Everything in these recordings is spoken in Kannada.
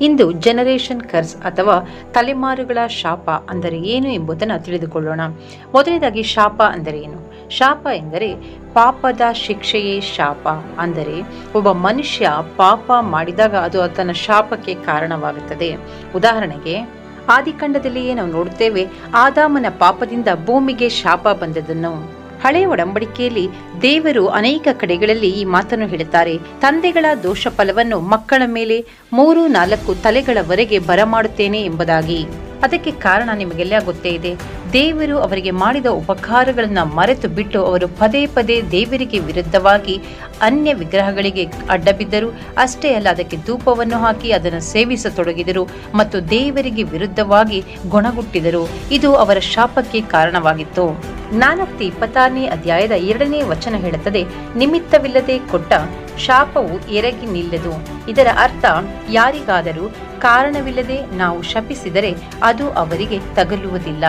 ಇಂದು ಜನರೇಷನ್ ಕರ್ಸ್ ಅಥವಾ ತಲೆಮಾರುಗಳ ಶಾಪ ಅಂದರೆ ಏನು ಎಂಬುದನ್ನು ತಿಳಿದುಕೊಳ್ಳೋಣ. ಮೊದಲನೇದಾಗಿ ಶಾಪ ಅಂದರೆ ಏನು? ಶಾಪ ಎಂದರೆ ಪಾಪದ ಶಿಕ್ಷೆಯೇ ಶಾಪ ಅಂದರೆ ಒಬ್ಬ ಮನುಷ್ಯ ಪಾಪ ಮಾಡಿದಾಗ ಅದು ಆತನ ಶಾಪಕ್ಕೆ ಕಾರಣವಾಗುತ್ತದೆ. ಉದಾಹರಣೆಗೆ ಆದಿಕಾಂಡದಲ್ಲಿಯೇ ನಾವು ನೋಡುತ್ತೇವೆ, ಆದಾಮನ ಪಾಪದಿಂದ ಭೂಮಿಗೆ ಶಾಪ ಬಂದದನ್ನು. ಹಳೆಯ ಒಡಂಬಡಿಕೆಯಲ್ಲಿ ದೇವರು ಅನೇಕ ಕಡೆಗಳಲ್ಲಿ ಈ ಮಾತನ್ನು ಹೇಳುತ್ತಾರೆ. ತಂದೆಗಳ ದೋಷ ಫಲವನ್ನು ಮಕ್ಕಳ ಮೇಲೆ ಮೂರು ನಾಲ್ಕು ತಲೆಗಳವರೆಗೆ ಬರಮಾಡುತ್ತೇನೆ ಎಂಬುದಾಗಿ. ಅದಕ್ಕೆ ಕಾರಣ ನಿಮಗೆಲ್ಲ ಗೊತ್ತೇ ಇದೆ. ದೇವರು ಅವರಿಗೆ ಮಾಡಿದ ಉಪಕಾರಗಳನ್ನು ಮರೆತು ಬಿಟ್ಟು ಅವರು ಪದೇ ಪದೇ ದೇವರಿಗೆ ವಿರುದ್ಧವಾಗಿ ಅನ್ಯ ವಿಗ್ರಹಗಳಿಗೆ ಅಡ್ಡಬಿದ್ದರು. ಅಷ್ಟೇ ಅಲ್ಲ, ಅದಕ್ಕೆ ಧೂಪವನ್ನು ಹಾಕಿ ಅದನ್ನು ಸೇವಿಸತೊಡಗಿದರು ಮತ್ತು ದೇವರಿಗೆ ವಿರುದ್ಧವಾಗಿ ಗುಣಗುಟ್ಟಿದರು. ಇದು ಅವರ ಶಾಪಕ್ಕೆ ಕಾರಣವಾಗಿತ್ತು. ನಾನಕ್ತಿ ಇಪ್ಪತ್ತಾರನೇ ಅಧ್ಯಾಯದ ಎರಡನೇ ವಚನ ಹೇಳುತ್ತದೆ, ನಿಮಿತ್ತವಿಲ್ಲದೆ ಕೊಟ್ಟ ಶಾಪವು ಎರಗಿ ನಿಲ್ಲದು. ಇದರ ಅರ್ಥ, ಯಾರಿಗಾದರೂ ಕಾರಣವಿಲ್ಲದೆ ನಾವು ಶಪಿಸಿದರೆ ಅದು ಅವರಿಗೆ ತಗಲುವುದಿಲ್ಲ.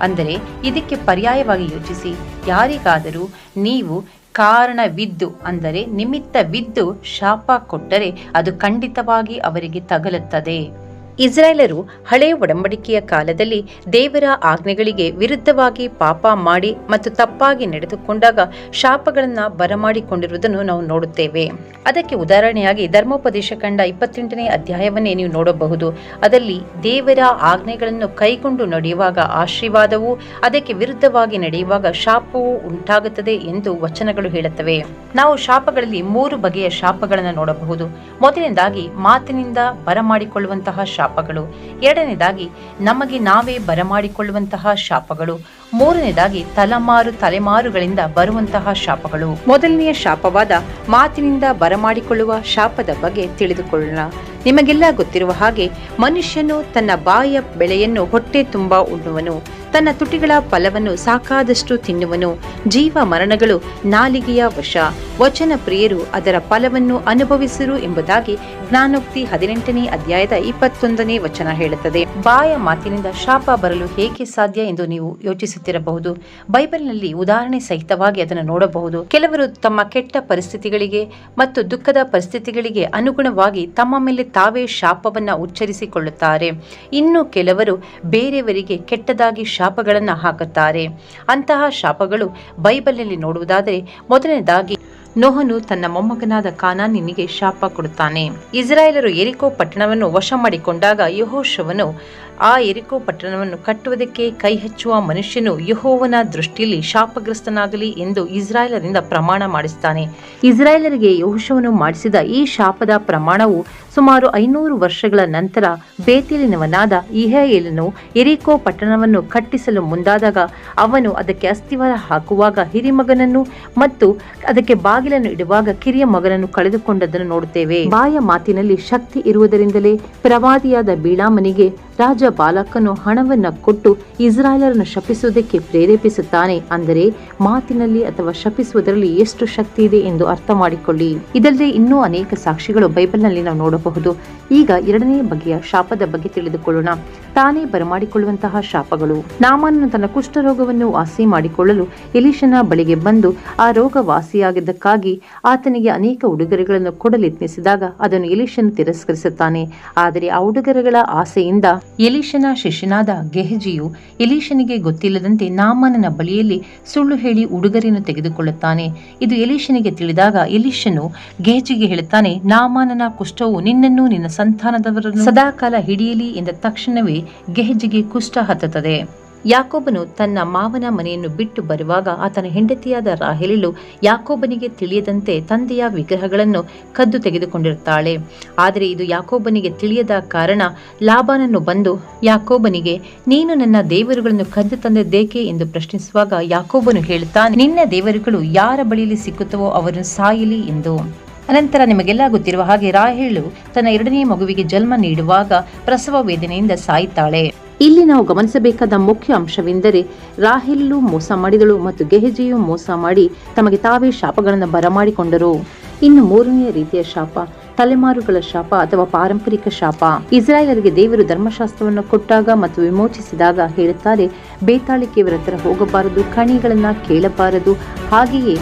ಅಂದರೆ, ಇದಕ್ಕೆ ಪರ್ಯಾಯವಾಗಿ ಯೋಚಿಸಿ. ಯಾರಿಗಾದರೂ ನೀವು ಕಾರಣವಿದ್ದು, ಅಂದರೆ ನಿಮಿತ್ತವಿದ್ದು ಶಾಪ ಕೊಟ್ಟರೆ ಅದು ಖಂಡಿತವಾಗಿ ಅವರಿಗೆ ತಗಲುತ್ತದೆ. ಇಸ್ರಾಯೇಲರು ಹಳೆ ಒಡಂಬಡಿಕೆಯ ಕಾಲದಲ್ಲಿ ದೇವರ ಆಜ್ಞೆಗಳಿಗೆ ವಿರುದ್ಧವಾಗಿ ಪಾಪ ಮಾಡಿ ಮತ್ತು ತಪ್ಪಾಗಿ ನಡೆದುಕೊಂಡಾಗ ಶಾಪಗಳನ್ನು ಬರಮಾಡಿಕೊಂಡಿರುವುದನ್ನು ನಾವು ನೋಡುತ್ತೇವೆ. ಅದಕ್ಕೆ ಉದಾಹರಣೆಯಾಗಿ ಧರ್ಮೋಪದೇಶ ಕಂಡ ಇಪ್ಪತ್ತೆಂಟನೇ ಅಧ್ಯಾಯವನ್ನೇ ನೀವು ನೋಡಬಹುದು. ಅದರಲ್ಲಿ ದೇವರ ಆಜ್ಞೆಗಳನ್ನು ಕೈಗೊಂಡು ನಡೆಯುವಾಗ ಆಶೀರ್ವಾದವು, ಅದಕ್ಕೆ ವಿರುದ್ಧವಾಗಿ ನಡೆಯುವಾಗ ಶಾಪವು ಉಂಟಾಗುತ್ತದೆ ಎಂದು ವಚನಗಳು ಹೇಳುತ್ತವೆ. ನಾವು ಶಾಪಗಳಲ್ಲಿ ಮೂರು ಬಗೆಯ ಶಾಪಗಳನ್ನು ನೋಡಬಹುದು. ಮೊದಲನೇದಾಗಿ ಮಾತಿನಿಂದ ಬರಮಾಡಿಕೊಳ್ಳುವಂತಹ ಶಾಪಗಳು. ಎರಡನೇದಾಗಿ, ನಮಗೆ ನಾವೇ ಬರಮಾಡಿಕೊಳ್ಳುವಂತಹ ಶಾಪಗಳು. ಮೂರನೇದಾಗಿ, ತಲೆಮಾರು ತಲೆಮಾರುಗಳಿಂದ ಬರುವಂತಹ ಶಾಪಗಳು. ಮೊದಲನೆಯ ಶಾಪವಾದ ಮಾತಿನಿಂದ ಬರಮಾಡಿಕೊಳ್ಳುವ ಶಾಪದ ಬಗ್ಗೆ ತಿಳಿದುಕೊಳ್ಳೋಣ. ನಿಮಗೆಲ್ಲ ಗೊತ್ತಿರುವ ಹಾಗೆ ಮನುಷ್ಯನು ತನ್ನ ಬಾಯ ಬೆಳೆಯನ್ನು ಹೊಟ್ಟೆ ತುಂಬ ಉಣ್ಣುವನು, ತನ್ನ ತುಟಿಗಳ ಫಲವನ್ನು ಸಾಕಾದಷ್ಟು ತಿನ್ನುವನು, ಜೀವ ಮರಣಗಳು ನಾಲಿಗೆಯ ವಶ, ವಚನ ಪ್ರಿಯರು ಅದರ ಫಲವನ್ನು ಅನುಭವಿಸರು ಎಂಬುದಾಗಿ ಜ್ಞಾನೋಕ್ತಿ ಹದಿನೆಂಟನೇ ಅಧ್ಯಾಯದ ಇಪ್ಪತ್ತೊಂದನೇ ವಚನ ಹೇಳುತ್ತದೆ. ಬಾಯ ಮಾತಿನಿಂದ ಶಾಪ ಬರಲು ಹೇಗೆ ಸಾಧ್ಯ ಎಂದು ನೀವು ಯೋಚಿಸುತ್ತಿರಬಹುದು? ಬೈಬಲ್ನಲ್ಲಿ ಉದಾಹರಣೆ ಸಹಿತವಾಗಿ ಅದನ್ನು ನೋಡಬಹುದು. ಕೆಲವರು ತಮ್ಮ ಕೆಟ್ಟ ಪರಿಸ್ಥಿತಿಗಳಿಗೆ ಮತ್ತು ದುಃಖದ ಪರಿಸ್ಥಿತಿಗಳಿಗೆ ಅನುಗುಣವಾಗಿ ತಮ್ಮ ಮೇಲೆ ತಾವೇ ಶಾಪವನ್ನ ಉಚ್ಚರಿಸಿಕೊಳ್ಳುತ್ತಾರೆ. ಇನ್ನು ಕೆಲವರು ಬೇರೆಯವರಿಗೆ ಕೆಟ್ಟದಾಗಿ ಶಾಪಗಳನ್ನು ಹಾಕುತ್ತಾರೆ. ಅಂತಹ ಶಾಪಗಳು ಬೈಬಲ್ನಲ್ಲಿ ನೋಡುವುದಾದರೆ ಮೊದಲನೇದಾಗಿ ನೋಹನು ತನ್ನ ಮೊಮ್ಮಗನಾದ ಕಾನಾನಿನಿಗೆ ಶಾಪ ಕೊಡುತ್ತಾನೆ. ಇಸ್ರಾಯೇಲರು ಎರಿಕೋ ಪಟ್ಟಣವನ್ನು ವಶ ಮಾಡಿಕೊಂಡಾಗ ಯಹೋಶವನು ಆ ಎರಿಕೋ ಪಟ್ಟಣವನ್ನು ಕಟ್ಟುವುದಕ್ಕೆ ಕೈ ಹಚ್ಚುವ ಮನುಷ್ಯನು ಯಹೋವನ ದೃಷ್ಟಿಯಲ್ಲಿ ಶಾಪಗ್ರಸ್ತನಾಗಲಿ ಎಂದು ಇಸ್ರಾಯೇಲರಿಂದ ಪ್ರಮಾಣ ಮಾಡಿಸುತ್ತಾನೆ ಇಸ್ರಾಯೇಲರಿಗೆ ಯಹೋಶವನು ಮಾಡಿಸಿದ ಈ ಶಾಪದ ಪ್ರಮಾಣವು ಸುಮಾರು ಐನೂರು ವರ್ಷಗಳ ನಂತರ ಬೇತಿಲಿನವನಾದ ಇಹೇಲನು ಎರಿಕೋ ಪಟ್ಟಣವನ್ನು ಕಟ್ಟಿಸಲು ಮುಂದಾದಾಗ ಅವನು ಅದಕ್ಕೆ ಅಸ್ತಿವಾರ ಹಾಕುವಾಗ ಹಿರಿಮಗನನ್ನು ಮತ್ತು ಅದಕ್ಕೆ ಬಾಗಿಲನ್ನು ಇಡುವಾಗ ಕಿರಿಯ ಮಗನನ್ನು ಕಳೆದುಕೊಂಡದ್ದನ್ನು ನೋಡುತ್ತೇವೆ. ಬಾಯ ಮಾತಿನಲ್ಲಿ ಶಕ್ತಿ ಇರುವುದರಿಂದಲೇ ಪ್ರವಾದಿಯಾದ ಬೀಳಾಮನಿಗೆ ರಾಜ ಬಾಲಕನು ಹಣವನ್ನು ಕೊಟ್ಟು ಇಸ್ರಾಯೇಲರನ್ನು ಶಪಿಸುವುದಕ್ಕೆ ಪ್ರೇರೇಪಿಸುತ್ತಾನೆ. ಅಂದರೆ ಮಾತಿನಲ್ಲಿ ಅಥವಾ ಶಪಿಸುವುದರಲ್ಲಿ ಎಷ್ಟು ಶಕ್ತಿ ಇದೆ ಎಂದು ಅರ್ಥ ಮಾಡಿಕೊಳ್ಳಿ. ಇದಲ್ಲದೆ ಇನ್ನೂ ಅನೇಕ ಸಾಕ್ಷಿಗಳು ಬೈಬಲ್ನಲ್ಲಿ ನಾವು ನೋಡಬಹುದು. ಈಗ ಎರಡನೇ ಬಗೆಯ ಶಾಪದ ಬಗ್ಗೆ ತಿಳಿದುಕೊಳ್ಳೋಣ. ತಾನೇ ಬರಮಾಡಿಕೊಳ್ಳುವಂತಹ ಶಾಪಗಳು. ನಾಮನ್ನು ತನ್ನ ಕುಷ್ಠರೋಗವನ್ನು ವಾಸಿ ಮಾಡಿಕೊಳ್ಳಲು ಎಲಿಶನ ಬಳಿಗೆ ಬಂದು ಆ ರೋಗ ವಾಸಿಯಾಗಿದ್ದಕ್ಕಾಗಿ ಆತನಿಗೆ ಅನೇಕ ಉಡುಗೊರೆಗಳನ್ನು ಕೊಡಲು ಯತ್ನಿಸಿದಾಗ ಅದನ್ನು ಎಲಿಶನ್ ತಿರಸ್ಕರಿಸುತ್ತಾನೆ. ಆದರೆ ಆ ಉಡುಗೊರೆಗಳ ಆಸೆಯಿಂದ ಎಲಿಶನ ಶಿಷ್ಯನಾದ ಗೆಹಜಿಯು ಎಲೀಶನಿಗೆ ಗೊತ್ತಿಲ್ಲದಂತೆ ನಾಮನನ ಬಳಿಯಲ್ಲಿ ಸುಳ್ಳು ಹೇಳಿ ಉಡುಗೊರೆಯನ್ನು ತೆಗೆದುಕೊಳ್ಳುತ್ತಾನೆ. ಇದು ಎಲೀಶನಿಗೆ ತಿಳಿದಾಗ ಎಲೀಶನು ಗೆಹಜಿಗೆ ಹೇಳುತ್ತಾನೆ, ನಾಮಾನನ ಕುಷ್ಠವು ನಿನ್ನನ್ನು ನಿನ್ನ ಸಂತಾನದವರನ್ನು ಸದಾಕಾಲ ಹಿಡಿಯಲಿ ಎಂದ ತಕ್ಷಣವೇ ಗೆಹಜಿಗೆ ಕುಷ್ಠ ಹತ್ತುತ್ತದೆ. ಯಾಕೋಬನು ತನ್ನ ಮಾವನ ಮನೆಯನ್ನು ಬಿಟ್ಟು ಬರುವಾಗ ಆತನ ಹೆಂಡತಿಯಾದ ರಾಹೆಲಳು ಯಾಕೋಬನಿಗೆ ತಿಳಿಯದಂತೆ ತಂದೆಯ ವಿಗ್ರಹಗಳನ್ನು ಕದ್ದು ತೆಗೆದುಕೊಂಡಿರುತ್ತಾಳೆ. ಆದರೆ ಇದು ಯಾಕೋಬನಿಗೆ ತಿಳಿಯದ ಕಾರಣ ಲಾಬಾನನ್ನು ಬಂದು, ಯಾಕೋಬನಿಗೆ, ನೀನು ನನ್ನ ದೇವರುಗಳನ್ನು ಕದ್ದು ತಂದದ್ದೇಕೆ? ಎಂದು ಪ್ರಶ್ನಿಸುವಾಗ ಯಾಕೋಬನು ಹೇಳುತ್ತಾನೆ, ನಿನ್ನ ದೇವರುಗಳು ಯಾರ ಬಳಿಯಲ್ಲಿ ಸಿಕ್ಕುತ್ತವೋ ಅವರನ್ನು ಸಾಯಲಿ ಎಂದು. ಅನಂತರ ನಿಮಗೆಲ್ಲ ಗೊತ್ತಿರುವ ಹಾಗೆ ರಾಹಿಳು ತನ್ನ ಎರಡನೇ ಮಗುವಿಗೆ ಜನ್ಮ ನೀಡುವಾಗ ಪ್ರಸವ ವೇದನೆಯಿಂದ ಸಾಯುತ್ತಾಳೆ. ಇಲ್ಲಿ ನಾವು ಗಮನಿಸಬೇಕಾದ ಮುಖ್ಯ ಅಂಶವೆಂದರೆ ರಾಹಿಲ್ಲು ಮೋಸ ಮಾಡಿದಳು ಮತ್ತು ಗೆಹಜಿಯು ಮೋಸ ಮಾಡಿ ತಮಗೆ ತಾವೇ ಶಾಪಗಳನ್ನು ಬರಮಾಡಿಕೊಂಡರು. ಇನ್ನು ಮೂರನೆಯ ರೀತಿಯ ಶಾಪ, ತಲೆಮಾರುಗಳ ಶಾಪ ಅಥವಾ ಪಾರಂಪರಿಕ ಶಾಪ. ಇಸ್ರಾಯೇಲರಿಗೆ ದೇವರು ಧರ್ಮಶಾಸ್ತ್ರವನ್ನು ಕೊಟ್ಟಾಗ ಮತ್ತು ವಿಮೋಚಿಸಿದಾಗ ಹೇಳುತ್ತಾರೆ ಬೇತಾಳಿಕೆಯವರ ಹತ್ರ ಹೋಗಬಾರದು, ಕಣಿಗಳನ್ನ ಕೇಳಬಾರದು, ಹಾಗೆಯೇ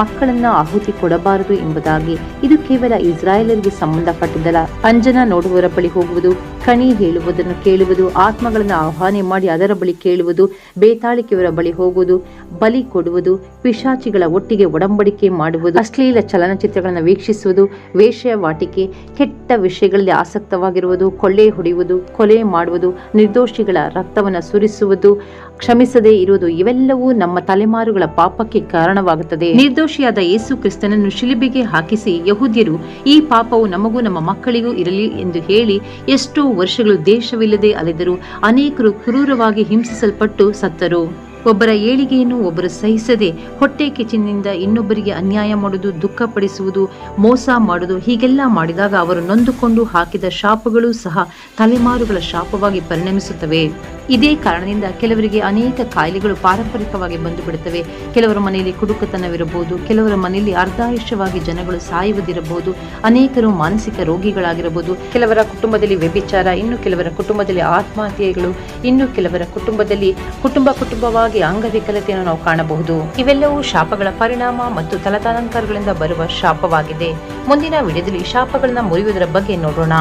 ಮಕ್ಕಳನ್ನ ಆಹುತಿ ಕೊಡಬಾರದು ಎಂಬುದಾಗಿ. ಇದು ಕೇವಲ ಇಸ್ರಾಯೇಲರಿಗೆ ಸಂಬಂಧಪಟ್ಟದಲ್ಲ ಅಂಜನ ನೋಡುವವರ ಬಳಿ ಹೋಗುವುದು ಕಣಿ ಹೇಳುವುದನ್ನು ಕೇಳುವುದು, ಆತ್ಮಗಳನ್ನು ಆಹ್ವಾನ ಮಾಡಿ ಅದರ ಬಳಿ ಕೇಳುವುದು, ಬೇತಾಳಿಕೆಯವರ ಬಳಿ ಹೋಗುವುದು, ಬಲಿ ಕೊಡುವುದು, ಪಿಶಾಚಿಗಳ ಒಟ್ಟಿಗೆ ಒಡಂಬಡಿಕೆ ಮಾಡುವುದು, ಅಶ್ಲೀಲ ಚಲನಚಿತ್ರಗಳನ್ನು ವೀಕ್ಷಿಸುವುದು ವೇಶ್ಯವಾಟಿಕೆ ಕೆಟ್ಟ ವಿಷಯಗಳಲ್ಲಿ ಆಸಕ್ತವಾಗಿರುವುದು, ಕೊಳ್ಳೆ ಹೊಡೆಯುವುದು, ಕೊಲೆ ಮಾಡುವುದು, ನಿರ್ದೋಷಿಗಳ ರಕ್ತವನ್ನು ಸುರಿಸುವುದು, ಕ್ಷಮಿಸದೇ ಇರುವುದು, ಇವೆಲ್ಲವೂ ನಮ್ಮ ತಲೆಮಾರುಗಳ ಪಾಪಕ್ಕೆ ಕಾರಣವಾಗುತ್ತದೆ. ನಿರ್ದೋಷಿಯಾದ ಯೇಸು ಕ್ರಿಸ್ತನನ್ನು ಶಿಲುಬೆಗೆ ಹಾಕಿಸಿ ಯಹೂದ್ಯರು, ಈ ಪಾಪವು ನಮಗೂ ನಮ್ಮ ಮಕ್ಕಳಿಗೂ ಇರಲಿ ಎಂದು ಹೇಳಿ ಎಷ್ಟೋ ವರ್ಷಗಳು ದೇಶವಿಲ್ಲದೆ ಅಲೆದರು ಅನೇಕರು ಕ್ರೂರವಾಗಿ ಹಿಂಸಿಸಲ್ಪಟ್ಟು ಸತ್ತರು. ಒಬ್ಬರ ಏಳಿಗೆಯನ್ನು ಒಬ್ಬರು ಸಹಿಸದೆ ಹೊಟ್ಟೆ ಕಿಚಿನಿಂದ ಇನ್ನೊಬ್ಬರಿಗೆ ಅನ್ಯಾಯ ಮಾಡುವುದು, ದುಃಖಪಡಿಸುವುದು, ಮೋಸ ಮಾಡುವುದು ಹೀಗೆಲ್ಲ ಮಾಡಿದಾಗ ಅವರು ನೊಂದುಕೊಂಡು ಹಾಕಿದ ಶಾಪಗಳು ಸಹ ತಲೆಮಾರುಗಳ ಶಾಪವಾಗಿ ಪರಿಣಮಿಸುತ್ತವೆ. ಇದೇ ಕಾರಣದಿಂದ ಕೆಲವರಿಗೆ ಅನೇಕ ಕಾಯಿಲೆಗಳು ಪಾರಂಪರಿಕವಾಗಿ ಬಂದು ಬಿಡುತ್ತವೆ ಕೆಲವರ ಮನೆಯಲ್ಲಿ ಕುಡುಕತನವಿರಬಹುದು, ಕೆಲವರ ಮನೆಯಲ್ಲಿ ಅರ್ಧಾಯುಷ್ಯವಾಗಿ ಜನಗಳು ಸಾಯುವುದಿರಬಹುದು, ಅನೇಕರು ಮಾನಸಿಕ ರೋಗಿಗಳಾಗಿರಬಹುದು. ಕೆಲವರ ಕುಟುಂಬದಲ್ಲಿ ವ್ಯಭಿಚಾರ, ಇನ್ನು ಕೆಲವರ ಕುಟುಂಬದಲ್ಲಿ ಆತ್ಮಹತ್ಯೆಗಳು, ಇನ್ನು ಕೆಲವರ ಕುಟುಂಬದಲ್ಲಿ ಕುಟುಂಬ ಕುಟುಂಬವಾಗಿ ಅಂಗವಿಕಲತೆಯನ್ನು ನಾವು ಕಾಣಬಹುದು. ಇವೆಲ್ಲವೂ ಶಾಪಗಳ ಪರಿಣಾಮ ಮತ್ತು ತಲತಾನಂತರಗಳಿಂದ ಬರುವ ಶಾಪವಾಗಿದೆ. ಮುಂದಿನ ವಿಡಿಯೋದಲ್ಲಿ ಶಾಪಗಳನ್ನ ಮುರಿಯುವುದರ ಬಗ್ಗೆ ನೋಡೋಣ.